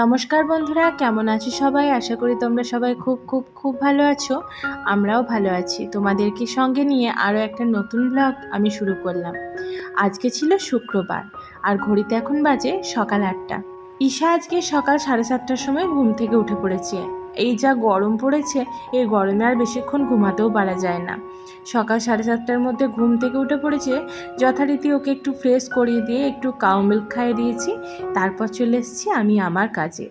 নমস্কার বন্ধুরা, কেমন আছো সবাই? আশা করি তোমরা সবাই খুব খুব খুব ভালো আছো। আমরাও ভালো আছি। তোমাদেরকে সঙ্গে নিয়ে আরও একটা নতুন ব্লগ আমি শুরু করলাম। আজকে ছিল শুক্রবার, আর ঘড়িতে এখন বাজে সকাল আটটা। ঈশা আজকে সকাল সাড়ে সাতটার সময় ঘুম থেকে উঠে পড়েছে। এই যা গরম পড়েছে, এই গরমে আর বেশিক্ষণ ঘুমাতেও পারা যায় না। সকাল সাড়ে সাতটার মধ্যে ঘুম থেকে উঠে পড়েছে, যথারীতি ওকে একটু ফ্রেশ করিয়ে দিয়ে একটু কাউ মিল্ক খাইয়ে দিয়েছি, তারপর চলে এসেছি আমি আমার কাজে।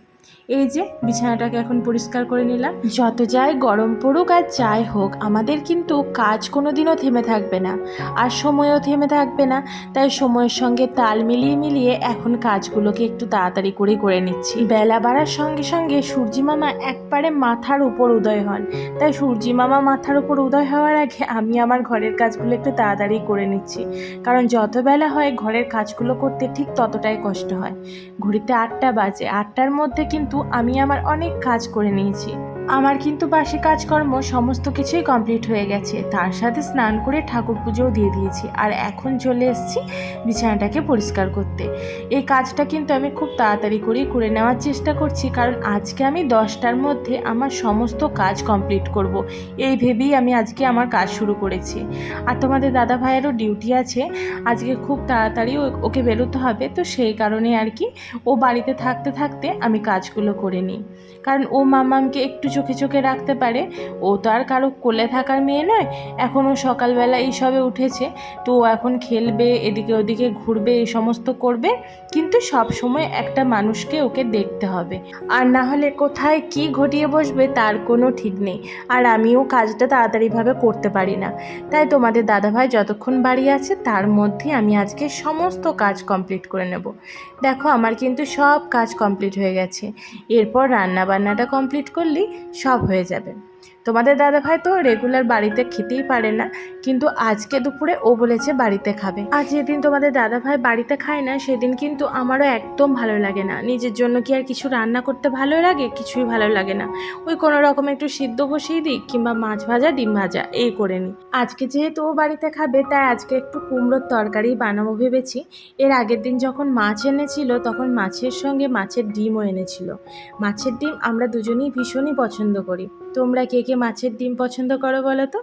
এই যে বিছানাটাকে এখন পরিষ্কার করে নিলাম। যত যাই গরম পড়ুক আর যাই হোক, আমাদের কিন্তু কাজ কোনো দিনও থেমে থাকবে না। আর সময়ও থেমে থাকবে না, তাই সময়ের সঙ্গে তাল মিলিয়ে মিলিয়ে এখন কাজগুলোকে একটু তাড়াতাড়ি করে করে নিচ্ছি। বেলা বাড়ার সঙ্গে সঙ্গে সূর্যি মামা একবারে মাথার উপর উদয় হন। তাই সূর্যি মামা মাথার উপর উদয় হওয়ার আগে আমি আমার ঘরের কাজগুলো একটু তাড়াতাড়ি করে নিচ্ছি। কারণ যত বেলা হয়, ঘরের কাজগুলো করতে ঠিক ততটাই কষ্ট হয়। ঘড়িতে আটটা বাজে। আটটার মধ্যে কিন্তু আমি আমার অনেক কাজ করে নিয়েছি। আমার কিন্তু বাসি কাজকর্ম সমস্ত কিছুই কমপ্লিট হয়ে গেছে। তার সাথে স্নান করে ঠাকুর পুজোও দিয়ে দিয়েছি। আর এখন চলে এসেছি বিছানাটাকে পরিষ্কার করতে। এই কাজটা কিন্তু আমি খুব তাড়াতাড়ি করেই করে নেওয়ার চেষ্টা করছি। কারণ আজকে আমি দশটার মধ্যে আমার সমস্ত কাজ কমপ্লিট করব। এই ভেবেই আমি আজকে আমার কাজ শুরু করেছি। আর তোমাদের দাদা ভাইয়েরও ডিউটি আছে। আজকে খুব তাড়াতাড়ি ওকে বেরোতে হবে। তো সেই কারণে আর কি ও বাড়িতে থাকতে থাকতে আমি কাজগুলো করে নিই। কারণ ও মামামকে একটু চোখে চোখে রাখতে পারে। ও তো আর কারও কোলে থাকার মেয়ে নয় এখনও সকালবেলা এই সবে উঠেছে। তো ও এখন খেলবে, এদিকে ওদিকে ঘুরবে, এই সমস্ত করবে। কিন্তু সব সময় একটা মানুষকে ওকে দেখতে হবে। আর না হলে কোথায় কি ঘটিয়ে বসবে তার কোনো ঠিক নেই। আর আমিও কাজটা তাড়াতাড়িভাবে করতে পারি না। তাই তোমাদের দাদাভাই যতক্ষণ বাড়ি আছে তার মধ্যে আমি আজকে সমস্ত কাজ কমপ্লিট করে নেব। দেখো আমার কিন্তু সব কাজ কমপ্লিট হয়ে গেছে। এরপর রান্না বান্নাটা কমপ্লিট করলেই সব হয়ে যাবে। তোমাদের দাদাভাই তো রেগুলার বাড়িতে খেতেই পারে না, কিন্তু আজকে দুপুরে ও বলেছে বাড়িতে খাবে। আর যেদিন তোমাদের দাদাভাই বাড়িতে খায় না, সেদিন কিন্তু আমারও একদম ভালো লাগে না। নিজের জন্য কি আর কিছু রান্না করতে ভালো লাগে? কিছুই ভালো লাগে না। ওই কোনো রকম একটু সিদ্ধ বসিয়ে দিই, কিংবা মাছ ভাজা, ডিম ভাজা, এই করে নিই। আজকে যেহেতু ও বাড়িতে খাবে, তাই আজকে একটু কুমড়োর তরকারি বানাবো ভেবেছি। এর আগের দিন যখন মাছ এনেছিল, তখন মাছের সঙ্গে মাছের ডিমও এনেছিল। মাছের ডিম আমরা দুজনেই ভীষণই পছন্দ করি। তোমরা কে কে মাছের ডিম পছন্দ করো বলো তো?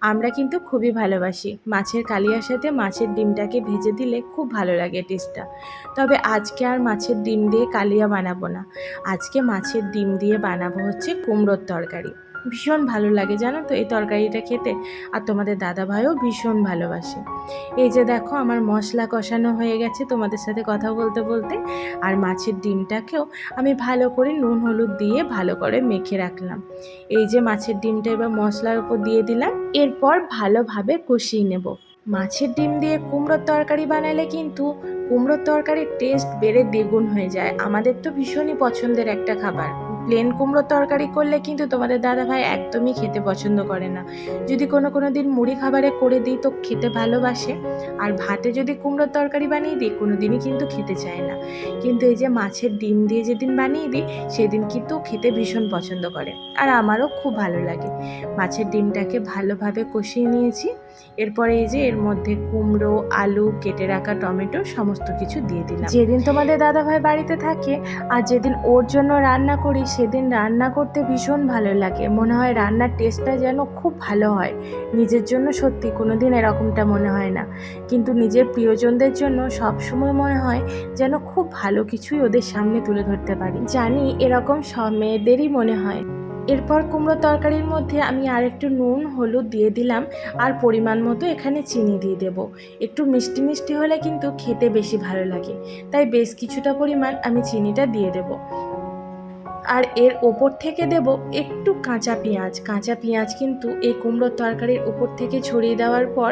আমরা কিন্তু খুবই ভালোবাসি। মাছের কালিয়ার সাথে মাছের ডিমটাকে ভেজে দিলে খুব ভালো লাগে টেস্টটা তবে আজকে আর মাছের ডিম দিয়ে কালিয়া বানাবো না। আজকে মাছের ডিম দিয়ে বানাবো হচ্ছে কুমড়োর তরকারি। ভীষণ ভালো লাগে, জানো তো? এই তরকারিটা খেতে। আর তোমাদের দাদাভাইও ভীষণ ভালোবাসে। এই যে দেখো, আমার মশলা কষানো হয়ে গেছে তোমাদের সাথে কথা বলতে বলতে। আর মাছের ডিমটাকেও আমি ভালো করে নুন, হলুদ দিয়ে ভালো করে মেখে রাখলাম। এই যে মাছের ডিমটা এবার মশলার উপর দিয়ে দিলাম। এরপর ভালোভাবে কষিয়ে নেব। মাছের ডিম দিয়ে কুমড়োর তরকারি বানালে কিন্তু কুমড়োর তরকারির টেস্ট বেড়ে দ্বিগুণ হয়ে যায়। আমাদের তো ভীষণই পছন্দের একটা খাবার। প্লেন কুমড়োর তরকারি করলে কিন্তু তোমাদের দাদাভাই একদমই খেতে পছন্দ করে না। যদি কোনো কোনো দিন মুড়ি খাবারে করে দিই তো খেতে ভালোবাসে। আর ভাতে যদি কুমড়োর তরকারি বানিয়ে দিই কোনো দিনই কিন্তু খেতে চায় না। কিন্তু এই যে মাছের ডিম দিয়ে যেদিন বানিয়ে দিই, সেদিন কিন্তু খেতে ভীষণ পছন্দ করে। আর আমারও খুব ভালো লাগে। মাছের ডিমটাকে ভালোভাবে কষিয়ে নিয়েছি। এরপরে এই যে এর মধ্যে কুমড়ো, আলু, কেটে রাখা টমেটো সমস্ত কিছু দিয়ে দিলাম। যেদিন তোমাদের দাদাভাই বাড়িতে থাকে আর যেদিন ওর জন্য রান্না করি, সেদিন রান্না করতে ভীষণ ভালো লাগে। মনে হয় রান্নার টেস্টটা যেন খুব ভালো হয়। নিজের জন্য সত্যি কোনো দিন এরকমটা মনে হয় না। কিন্তু নিজের প্রিয়জনদের জন্য সব সময় মনে হয় যেন খুব ভালো কিছুই ওদের সামনে তুলে ধরতে পারি। জানি এরকম সব মেয়েদেরই মনে হয়। এরপর কুমড়ো তরকারির মধ্যে আমি আর একটু নুন, হলুদ দিয়ে দিলাম আর পরিমাণ মতো এখানে চিনি দিয়ে দেব। একটু মিষ্টি মিষ্টি হলে কিন্তু খেতে বেশি ভালো লাগে। তাই বেশ কিছুটা পরিমাণ আমি চিনিটা দিয়ে দেব। আর এর ওপর থেকে দেব একটু কাঁচা পেঁয়াজ। কাঁচা পেঁয়াজ কিন্তু এই কুমড়োর তরকারির উপর থেকে ছড়িয়ে দেওয়ার পর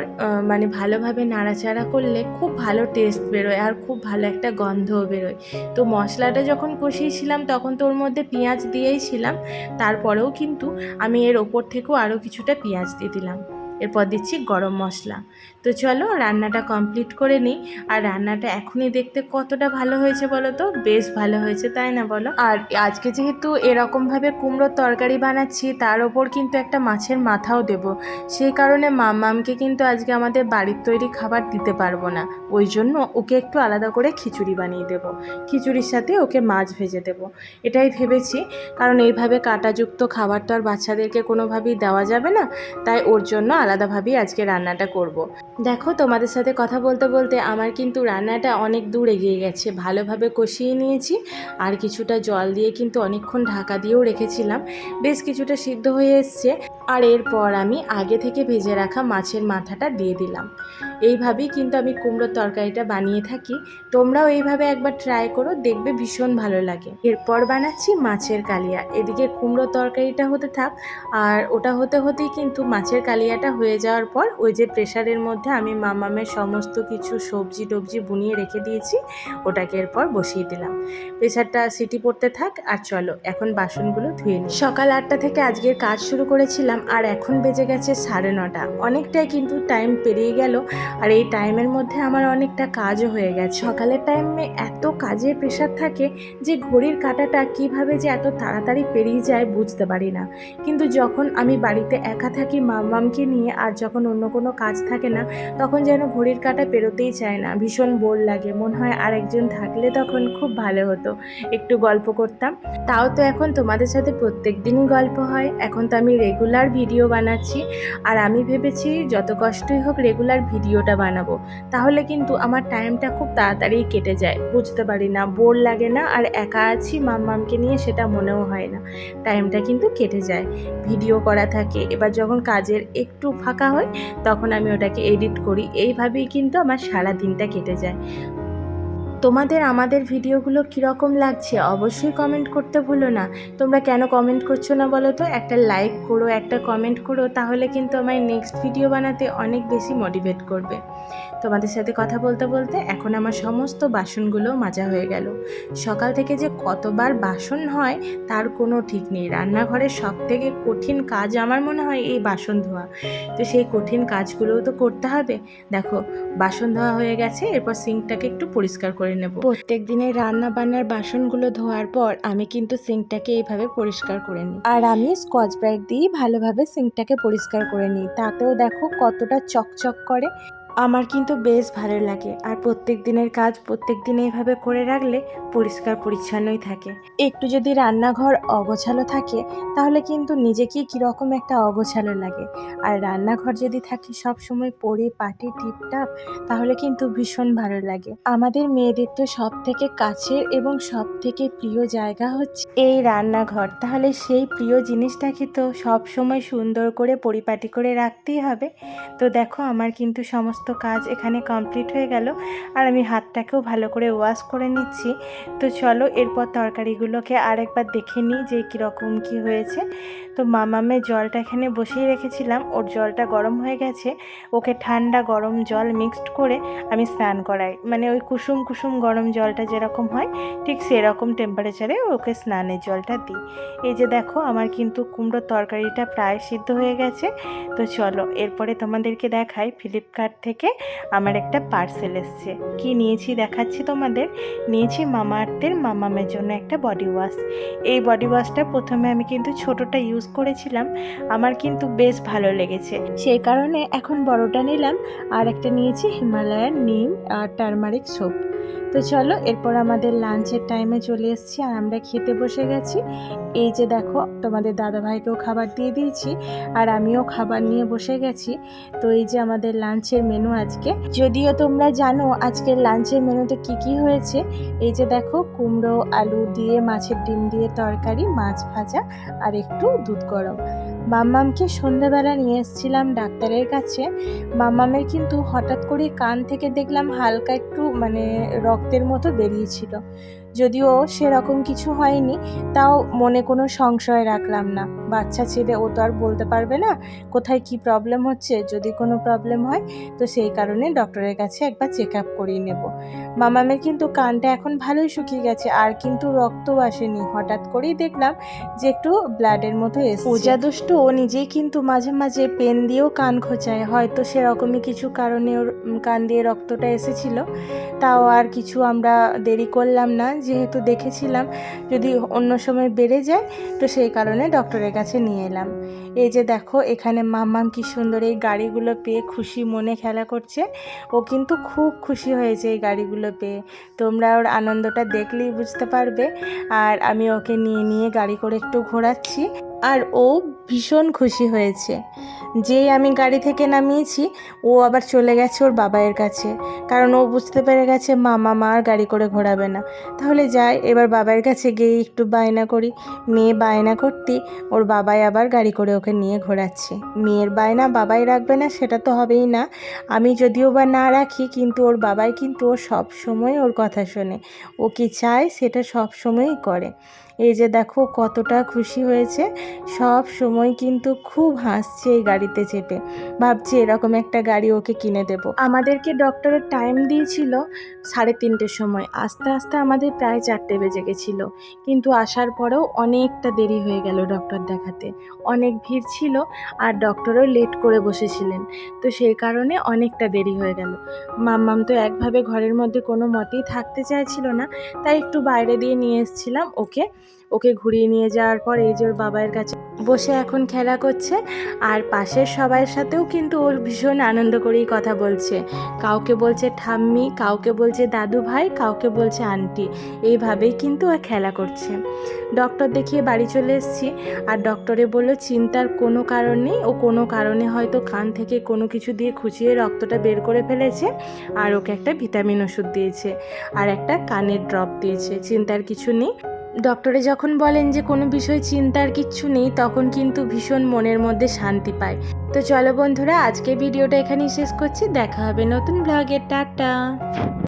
মানে ভালোভাবে নাড়াচাড়া করলে খুব ভালো টেস্ট বেরোয় আর খুব ভালো একটা গন্ধও বেরোয়। তো মশলাটা যখন কষিয়েছিলাম তখন তো ওর মধ্যে পেঁয়াজ দিয়েই ছিলাম। তারপরেও কিন্তু আমি এর ওপর থেকেও আরও কিছুটা পেঁয়াজ দিয়ে দিলাম। এরপর দিচ্ছি গরম মশলা। তো চলো রান্নাটা কমপ্লিট করে নিই। আর রান্নাটা এখনই দেখতে কতটা ভালো হয়েছে বলো তো? বেশ ভালো হয়েছে, তাই না বলো? আর আজকে যেহেতু এরকমভাবে কুমড়োর তরকারি বানাচ্ছি, তার ওপর কিন্তু একটা মাছের মাথাও দেব। সেই কারণে মাম্মামকে কিন্তু আজকে আমাদের বাড়ির তৈরি খাবার দিতে পারব না। ওই জন্য ওকে একটু আলাদা করে খিচুড়ি বানিয়ে দেব। খিচুড়ির সাথে ওকে মাছ ভেজে দেব। এটাই ভেবেছি, কারণ এইভাবে কাঁটাযুক্ত খাবার তো আর বাচ্চাদেরকে কোনোভাবেই দেওয়া যাবে না। তাই ওর জন্য আলাদাভাবেই আজকে রান্নাটা করব। দেখো, তোমাদের সাথে কথা বলতে বলতে আমার কিন্তু রান্নাটা অনেক দূর এগিয়ে গেছে। ভালোভাবে কষিয়ে নিয়েছি, আর কিছুটা জল দিয়ে কিন্তু অনেকক্ষণ ঢাকা দিয়েও রেখেছিলাম। বেশ কিছুটা সিদ্ধ হয়ে এসছে। আর এরপর আমি আগে থেকে ভেজে রাখা মাছের মাথাটা দিয়ে দিলাম। এইভাবেই কিন্তু আমি কুমড়োর তরকারিটা বানিয়ে থাকি। তোমরাও এইভাবে একবার ট্রাই করো, দেখবে ভীষণ ভালো লাগে। এরপর বানাচ্ছি মাছের কালিয়া। এদিকে কুমড়ো তরকারিটা হতে থাক, আর ওটা হতে হতেই কিন্তু মাছের কালিয়াটা হয়ে যাওয়ার পর ওই যে প্রেশারের মধ্যে আমি মামামের সমস্ত কিছু সবজি টবজি বুনিয়ে রেখে দিয়েছি, ওটাকে এরপর বসিয়ে দিলাম। প্রেশারটা সিটি পড়তে থাক, আর চলো, এখন বাসনগুলো ধুয়ে নিই। সকাল আটটা থেকে আজকের কাজ শুরু করেছিলাম। আর এখন বেজে গেছে সাড়ে নটা। অনেকটাই কিন্তু টাইম পেরিয়ে গেল আর এই টাইমের মধ্যে আমার অনেকটা কাজও হয়ে গেছে। সকালের টাইমে এত কাজের প্রেশার থাকে যে ঘড়ির কাঁটাটা কীভাবে যে এত তাড়াতাড়ি পেরিয়ে যায় বুঝতে পারি না। কিন্তু যখন আমি বাড়িতে একা থাকি মামমামকে নিয়ে আর যখন অন্য কোনো কাজ থাকে না, তখন যেন ঘড়ির কাঁটা পেরোতেই চায় না। ভীষণ বোর লাগে। মনে হয় আরেকজন থাকলে তখন খুব ভালো হতো। একটু গল্প করতাম। তাও তো এখন তোমাদের সাথে প্রত্যেক দিনই গল্প হয়। এখন তো আমি রেগুলার ভিডিও বানাচ্ছি। আর আমি ভেবেছি যত কষ্টই হোক রেগুলার ভিডিওটা বানাবো। তাহলে কিন্তু আমার টাইমটা খুব তাড়াতাড়ি কেটে যায়। বুঝতে পারি না বোর লাগে না আর একা আছি মামমামকে নিয়ে সেটা মনেও হয় না। টাইমটা কিন্তু কেটে যায়। ভিডিও করা থাকে। এবার যখন কাজের একটু ফাঁকা হয়, তখন আমি ওটাকে এডিট করি। এইভাবেই কিন্তু আমার সারা দিনটা কেটে যায়। তোমাদের আমাদের ভিডিওগুলো কীরকম লাগছে অবশ্যই কমেন্ট করতে ভুলো না। তোমরা কেন কমেন্ট করছ না বলো তো? একটা লাইক করো, একটা কমেন্ট করো, তাহলে কিন্তু আমায় নেক্সট ভিডিও বানাতে অনেক বেশি মোটিভেট করবে। তোমাদের সাথে কথা বলতে বলতে এখন আমার সমস্ত বাসনগুলো মাজা হয়ে গেল। সকাল থেকে যে কতবার বাসন হয়, তার কোনো ঠিক নেই। রান্নাঘরের সব থেকে কঠিন কাজ আমার মনে হয় এই বাসন ধোয়া। তো সেই কঠিন কাজগুলোও তো করতে হবে। দেখো, বাসন ধোয়া হয়ে গেছে, এরপর সিঙ্কটাকে একটু পরিষ্কার করে নেব। প্রত্যেক দিনের রান্না বান্নার বাসনগুলো ধোয়ার পর আমি কিন্তু সিঙ্কটাকে এইভাবে পরিষ্কার করে নিই। আর আমি স্কচ ব্রাইট দিয়ে ভালোভাবে সিঙ্কটাকে পরিষ্কার করে নিই। তাতেও দেখো কতটা চকচক করে। আমার কিন্তু বেশ ভালো লাগে। আর প্রত্যেক দিনের কাজ প্রত্যেক দিন এইভাবে করে রাখলে পরিষ্কার পরিচ্ছন্নই থাকে। একটু যদি রান্নাঘর অগোছালো থাকে, তাহলে কিন্তু নিজেকেই কীরকম একটা অগোছালো লাগে। আর রান্নাঘর যদি থাকে সব সময় পরে পাটি, টিপটাপ, তাহলে কিন্তু ভীষণ ভালো লাগে। আমাদের মেয়েদের তো সব থেকে কাছের এবং সব থেকে প্রিয় জায়গা হচ্ছে এই রান্নাঘর। তাহলে সেই প্রিয় জিনিসটাকে তো সব সময় সুন্দর করে পরিপাটি করে রাখতেই হবে। তো দেখো, আমার কিন্তু সমস্ত কাজ এখানে কমপ্লিট হয়ে গেল আর আমি হাতটাকেও ভালো করে ওয়াশ করে নিচ্ছি। তো চলো এরপর তরকারিগুলোকে আরেকবার দেখে নিই যে কীরকম কি হয়েছে। তো মামামের জলটা এখানে বসিয়ে রেখেছিলাম, ওর জলটা গরম হয়ে গেছে। ওকে ঠান্ডা গরম জল মিক্সড করে আমি স্নান করাই। মানে ওই কুসুম কুসুম গরম জলটা যেরকম হয়, ঠিক সেরকম টেম্পারেচারে ওকে স্নানের জলটা দিই। এই যে দেখো, আমার কিন্তু কুমড়োর তরকারিটা প্রায় সিদ্ধ হয়ে গেছে। তো চলো, এরপরে তোমাদেরকে দেখাই ফ্লিপকার্ট থেকে আমার একটা পার্সেল এসছে। কি নিয়েছি দেখাচ্ছি তোমাদের? নিয়েছি মামা আর্থের মামামের জন্য একটা বডি ওয়াশ এই বডি ওয়াশটা প্রথমে আমি কিন্তু ছোটোটা ইউজ করেছিলাম। আমার কিন্তু বেশ ভালো লেগেছে। সেই কারণে এখন বড়টা নিলাম। আর একটা নিয়েছি হিমালয়ান নিম আর টারমারিক সোপ তো চলো, এরপর আমাদের লাঞ্চের টাইমে চলে এসেছি আর আমরা খেতে বসে গেছি। এই যে দেখো, তোমাদের দাদাভাইকেও খাবার দিয়ে দিয়েছি আর আমিও খাবার নিয়ে বসে গেছি। তো এই যে আমাদের লাঞ্চের মেনু আজকে। যদিও তোমরা জানো আজকের লাঞ্চের মেনুতে কি কি হয়েছে, এই যে দেখো, কুমড়ো, আলু দিয়ে, মাছের ডিম দিয়ে তরকারি, মাছ ভাজা আর একটু দুধ গরম। মাম্মামকে সন্ধ্যাবেলা নিয়ে এসেছিলাম ডাক্তারের কাছে। মাম্মামের কিন্তু হঠাৎ করে কান থেকে দেখলাম হালকা একটু মানে রক্তের মতো বেরিয়েছিল। যদিও সেরকম কিছু হয়নি, তাও মনে কোনো সংশয় রাখলাম না। বাচ্চা ছেলে, ও তো আর বলতে পারবে না কোথায় কি প্রবলেম হচ্ছে, যদি কোনো প্রবলেম হয়, তো সেই কারণে ডক্টরের কাছে একবার চেক আপ করিয়ে নেব। মামামের কিন্তু কানটা এখন ভালোই শুকিয়ে গেছে, আর কিন্তু রক্তও আসেনি। হঠাৎ করেই দেখলাম যে একটু ব্লাডের মতো এসে পূজা দুষ্ট, ও নিজেই কিন্তু মাঝে মাঝে পেন দিয়েও কান খোঁচায়। হয়তো সেরকমই কিছু কারণে ওর কান দিয়ে রক্তটা এসেছিল। তাও আর কিছু আমরা দেরি করলাম না যেহেতু দেখেছিলাম, যদি অন্য সময় বেড়ে যায়, তো সেই কারণে ডক্টরের কাছে নিয়ে এলাম। এই যে দেখো, এখানে মাম্মাম কি সুন্দর এই গাড়িগুলো পেয়ে খুশি মনে খেলা করছে। ও কিন্তু খুব খুশি হয়েছে এই গাড়িগুলো পেয়ে। তোমরা ওর আনন্দটা দেখলেই বুঝতে পারবে। আর আমি ওকে নিয়ে নিয়ে গাড়ি করে একটু ঘোরাচ্ছি। আর ও ভীষণ খুশি হয়েছে। যেই আমি গাড়ি থেকে নামিয়েছি, ও আবার চলে গেছে ওর বাবায়ের কাছে। কারণ ও বুঝতে পেরে গেছে, মামা মা আর গাড়ি করে ঘোরাবে না। তাহলে যাই, এবার বাবার কাছে গিয়ে একটু বায়না করি। মেয়ে বায়না করতেই ওর বাবাই আবার গাড়ি করে ওকে নিয়ে ঘোরাচ্ছে। মেয়ের বায়না বাবাই রাখবে না, সেটা তো হবেই না। আমি যদিও বা না রাখি, কিন্তু ওর বাবাই কিন্তু ও সব সময় ওর কথা শোনে। ও কি চায়, সেটা সব সময়ই করে। এই যে দেখো কতটা খুশি হয়েছে। সব সময় কিন্তু খুব হাসছে এই গাড়িতে চেপে। ভাবছি এরকম একটা গাড়ি ওকে কিনে দেব। আমাদেরকে ডক্টরের টাইম দিয়েছিল সাড়ে তিনটের সময়। আস্তে আস্তে আমাদের প্রায় চারটে বেজে গেছিল। কিন্তু আসার পরেও অনেকটা দেরি হয়ে গেল ডক্টর দেখাতে। অনেক ভিড় ছিল আর ডক্টরও লেট করে বসেছিলেন। তো সেই কারণে অনেকটা দেরি হয়ে গেল। মাম্মাম তো একভাবে ঘরের মধ্যে কোনো মতেই থাকতে চাইছিল না। তাই একটু বাইরে দিয়ে নিয়ে এসেছিলাম ওকে ওকে ঘুরিয়ে নিয়ে যাওয়ার পর এই যে ওর বাবার কাছে বসে এখন খেলা করছে আর পাশের সবার সাথেও কিন্তু ওর ভীষণ আনন্দ করেই কথা বলছে। কাউকে বলছে ঠাম্মি, কাউকে বলছে দাদু ভাই, কাউকে বলছে আন্টি। এইভাবেই কিন্তু ও খেলা করছে। ডক্টর দেখিয়ে বাড়ি চলে এসেছি আর ডক্টরে বলল, চিন্তার কোনো কারণ নেই। ও কোনো কারণে হয়তো কান থেকে কোনো কিছু দিয়ে খুঁচিয়ে রক্তটা বের করে ফেলেছে আর ওকে একটা ভিটামিন ওষুধ দিয়েছে আর একটা কানের ড্রপ দিয়েছে। চিন্তার কিছু নেই। ডক্টরে যখন বলেন যে কোনো বিষয় চিন্তার কিচ্ছু নেই, তখন কিন্তু ভীষণ মনের মধ্যে শান্তি পায়। তো চলো বন্ধুরা আজকে ভিডিওটা এখানেই শেষ করছি। দেখা হবে নতুন ব্লগের টাটা!